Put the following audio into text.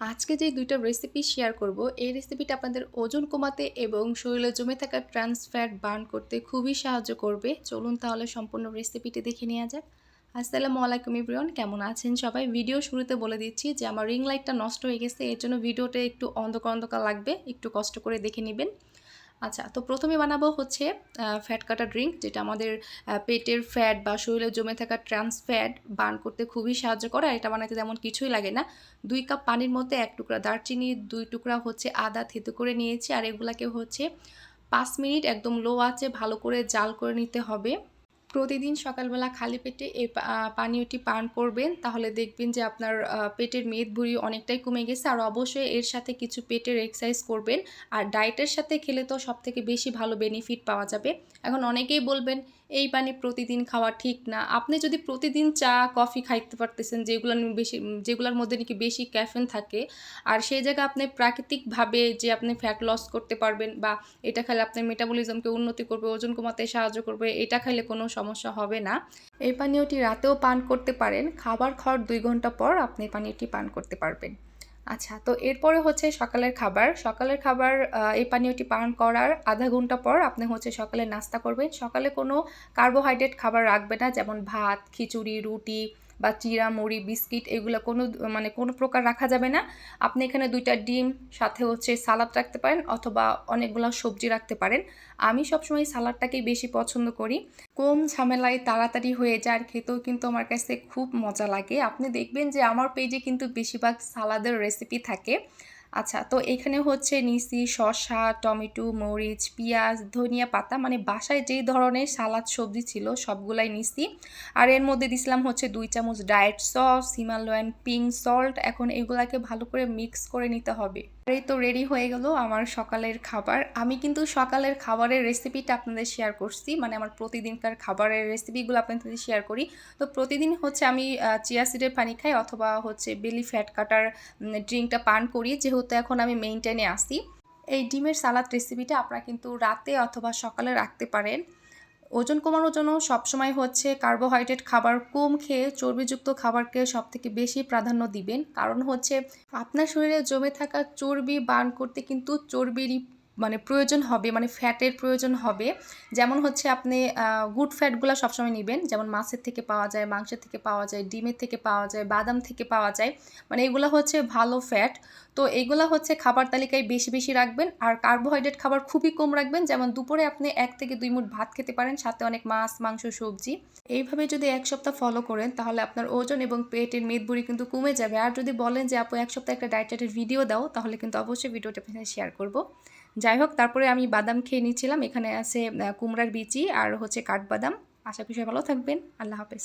আজকে যে দুইটা রেসিপি শেয়ার করব, এই রেসিপিটা আপনাদের ওজন কমাতে এবং শরীরে জমে থাকা ট্রান্স ফ্যাট বার্ন করতে খুবই সাহায্য করবে। চলুন তাহলে সম্পূর্ণ রেসিপিটি দেখে নেওয়া যাক। আসসালামু আলাইকুম ইব্রিয়ন কেমন আছেন সবাই? ভিডিও শুরুতে বলে দিচ্ছি যে আমার রিং লাইটটা নষ্ট হয়ে গেছে, এর জন্য ভিডিওটা একটু অন্ধকার অন্ধকার লাগবে, একটু কষ্ট করে দেখে নেবেন। আচ্ছা তো প্রথমে বানাবো হচ্ছে ফ্যাট কাটা ড্রিঙ্ক যেটা আমাদের পেটের ফ্যাট বা শরীরে জমে থাকা ট্রান্স ফ্যাট বার্ন করতে খুবই সাহায্য করে, আর এটা বানাতে তেমন কিছুই লাগে না। দুই কাপ পানির মধ্যে এক টুকরা দারচিনি, দুই টুকরা হচ্ছে আদা থেতু করে নিয়েছি, আর এগুলাকে হচ্ছে পাঁচ মিনিট একদম লো আছে ভালো করে জাল করে নিতে হবে। প্রতিদিন সকালবেলা খালি পেটে এই পানীয়টি পান করবেন, তাহলে দেখবেন যে আপনার পেটের মেদ ভুঁড়ি অনেকটাই কমে গেছে। আর অবশ্যই এর সাথে কিছু পেটের এক্সারসাইজ করবেন। আর ডায়েটের সাথে খেলে তো সবথেকে বেশি ভালো বেনিফিট পাওয়া যাবে। এখন অনেকেই বলবেন এই পানি প্রতিদিন খাওয়া ঠিক না। আপনি যদি প্রতিদিন চা, কফি খাইতে পারতেছেন, যেগুলো বেশি, যেগুলোর মধ্যে নাকি বেশি ক্যাফেন থাকে, আর সেই জায়গায় আপনি প্রাকৃতিকভাবে যে আপনি ফ্যাট লস করতে পারবেন বা এটা খেলে আপনার মেটাবলিজমকে উন্নতি করবে, ওজন কমাতে সাহায্য করবে, এটা খাইলে কোনো সমস্যা হবে না। এই পানীয়টি রাতেও পান করতে পারেন। খাবার খাওয়ার দুই ঘণ্টা পর আপনি পানীয়টি পান করতে পারবেন। আচ্ছা তো এরপরে হচ্ছে সকালের খাবার। সকালের খাবার এই পানীয়টি পান করার আধা ঘণ্টা পর আপনি হচ্ছে সকালে নাস্তা করবেন। সকালে কোনো কার্বোহাইড্রেট খাবার রাখবে না, যেমন ভাত, খিচুড়ি, রুটি বা চিরা মুড়ি, বিস্কিট এগুলো কোনো মানে কোনো প্রকার রাখা যাবে না। আপনি এখানে দুইটা ডিম, সাথে হচ্ছে সালাদ রাখতে পারেন অথবা অনেকগুলো সবজি রাখতে পারেন। আমি সবসময় সালাডটাকেই বেশি পছন্দ করি। কম ঝামেলায় তাড়াতাড়ি হয়ে যায় আর খেতেও কিন্তু আমার কাছে খুব মজা লাগে। আপনি দেখবেন যে আমার পেজে কিন্তু বেশিরভাগ সালাদের রেসিপি থাকে। আচ্ছা তো এখানে হচ্ছে নিসি, শসা, টমেটো, মরিচ, পেঁয়াজ, ধনিয়া পাতা মানে বাসায় যেই ধরনের সালাদ, সবজি ছিল সবগুলাই নিসি। আর এর মধ্যে দিছিলাম হচ্ছে দুই চামচ diet sauce Himalayan pink salt এখন এগুলাকে ভালো করে মিক্স করে নিতে হবে। আর এই তো রেডি হয়ে গেল আমার সকালের খাবার। আমি কিন্তু সকালের খাবারের রেসিপিটা আপনাদের শেয়ার করছি মানে আমার প্রতিদিনকার খাবারের রেসিপিগুলো আপনাদের শেয়ার করি। তো প্রতিদিন হচ্ছে আমি চিয়া সিডের পানি খাই অথবা হচ্ছে বেলি ফ্যাট কাটার ড্রিঙ্কটা পান করি। যেহেতু এখন আমি মেনটেনে আসি এই ডিমের সালাদ রেসিপিটা আপনারা কিন্তু রাতে অথবা সকালে রাখতে পারেন। ওজন কমানোর জন্য সবসময় হচ্ছে কার্বোহাইড্রেট খাবার কম খেয়ে চর্বিযুক্ত খাবারকে সব থেকে বেশি প্রাধান্য দিবেন। কারণ হচ্ছে আপনার শরীরে জমে থাকা চর্বি বার্ন করতে কিন্তু চর্বিরই মানে প্রয়োজন হবে মানে ফ্যাটের প্রয়োজন হবে। যেমন হচ্ছে আপনি গুড ফ্যাটগুলো সবসময় নেবেন। যেমন মাছের থেকে পাওয়া যায়, মাংসের থেকে পাওয়া যায়, ডিমের থেকে পাওয়া যায়, বাদাম থেকে পাওয়া যায়। মানে এগুলো হচ্ছে ভালো ফ্যাট। তো এগুলো হচ্ছে খাবার তালিকায় বেশি বেশি রাখবেন। আর কার্বোহাইড্রেট খাবার খুবই কম রাখবেন। যেমন দুপুরে আপনি এক থেকে দুই মুঠ ভাত খেতে পারেন, সাথে অনেক মাছ, মাংস, সবজি। এইভাবে যদি এক সপ্তাহ ফলো করেন, তাহলে আপনার ওজন এবং পেটের মেদবুড়ি কিন্তু কমে যাবে। আর যদি বলেন যে, আপু, এক সপ্তাহে একটা ডায়েটের ভিডিও দাও, তাহলে কিন্তু অবশ্যই ভিডিওটা শেয়ার করব। যাই হোক, তারপরে আমি বাদাম খেয়ে নিচ্ছিলাম। এখানে আছে কুমড়ার বিচি আর হচ্ছে কাঠবাদাম। আশা করি ভালো থাকবেন। আল্লাহ হাফেজ।